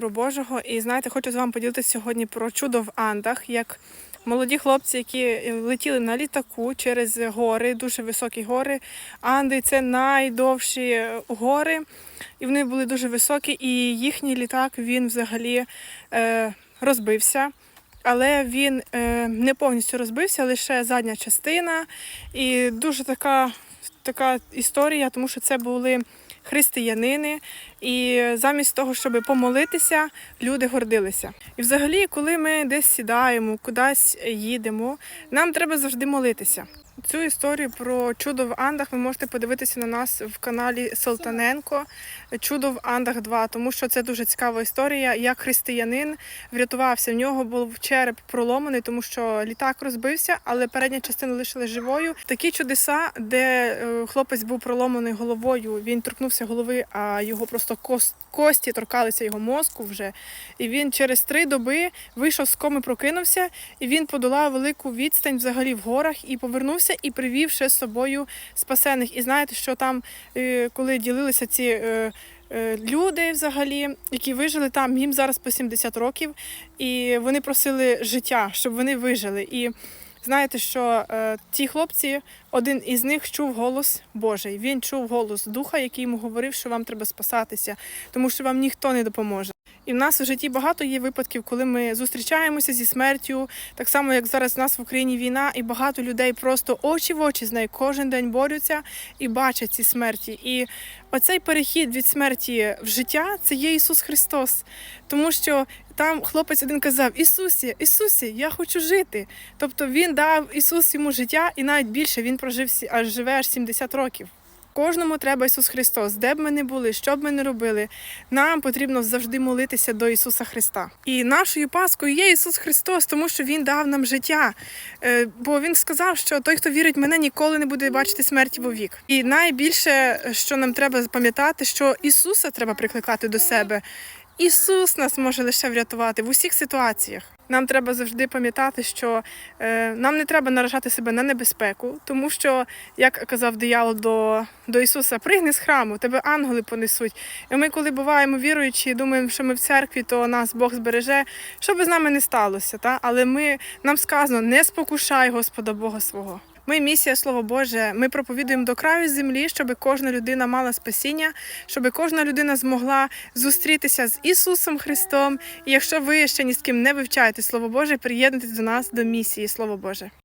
миру Божого. І знаєте, хочу з вами поділитися сьогодні про чудо в Андах, як молоді хлопці, які летіли на літаку через гори, дуже високі гори. Анди це найдовші гори, і вони були дуже високі, і їхній літак він взагалі е, розбився. Але він е, не повністю розбився, лише задня частина. І дуже така, така історія, тому що це були християнини, і замість того, щоб помолитися, люди гордилися. І взагалі, коли ми десь сідаємо, кудись їдемо, нам треба завжди молитися. Цю історію про чудо в Андах ви можете подивитися на нас в каналі Солтаненко Чудо в Андах 2, тому що це дуже цікава історія. Як християнин врятувався. В нього був череп проломаний, тому що літак розбився, але передня частина лишилась живою. Такі чудеса, де е, хлопець був проломаний головою, він торкнувся голови, а його просто кості торкалися його мозку вже. І він через три доби вийшов з коми, прокинувся, і він подолав велику відстань взагалі в горах і повернувся і привів ще з собою спасених. І знаєте, що там, е, коли ділилися ці. е, е, Люди взагалі, які вижили там, їм зараз по 70 років, і вони просили життя, щоб вони вижили. І знаєте, що е, ті хлопці, один із них чув голос Божий. Він чув голос Духа, який йому говорив, що вам треба спасатися, тому що вам ніхто не допоможе. І в нас в житті багато є випадків, коли ми зустрічаємося зі смертю, так само як зараз у нас в Україні війна, і багато людей просто очі в очі з нею кожен день борються і бачать ці смерті. І оцей перехід від смерті в життя це є Ісус Христос, тому що. Там хлопець один казав: Ісусі, Ісусі, я хочу жити. Тобто він дав Ісус йому життя, і навіть більше він прожив аж живе аж 70 років. Кожному треба Ісус Христос, де б ми не були, що б ми не робили. Нам потрібно завжди молитися до Ісуса Христа. І нашою Паскою є Ісус Христос, тому що Він дав нам життя. Е, Бо Він сказав, що той, хто вірить в мене, ніколи не буде бачити смерті вовік. І найбільше, що нам треба пам'ятати, що Ісуса треба прикликати до себе. Ісус нас може лише врятувати в усіх ситуаціях. Нам треба завжди пам'ятати, що е, нам не треба наражати себе на небезпеку, тому що, як казав диявол до, до Ісуса, пригни з храму, тебе ангели понесуть. І ми, коли буваємо віруючі, думаємо, що ми в церкві, то нас Бог збереже, що би з нами не сталося. Та? Але ми, нам сказано, не спокушай Господа Бога свого. Ми місія Слово Боже. Ми проповідуємо до краю землі, щоб кожна людина мала спасіння, щоб кожна людина змогла зустрітися з Ісусом Христом. І якщо ви ще ні з ким не вивчаєте Слово Боже, приєднуйтесь до нас до місії Слово Боже.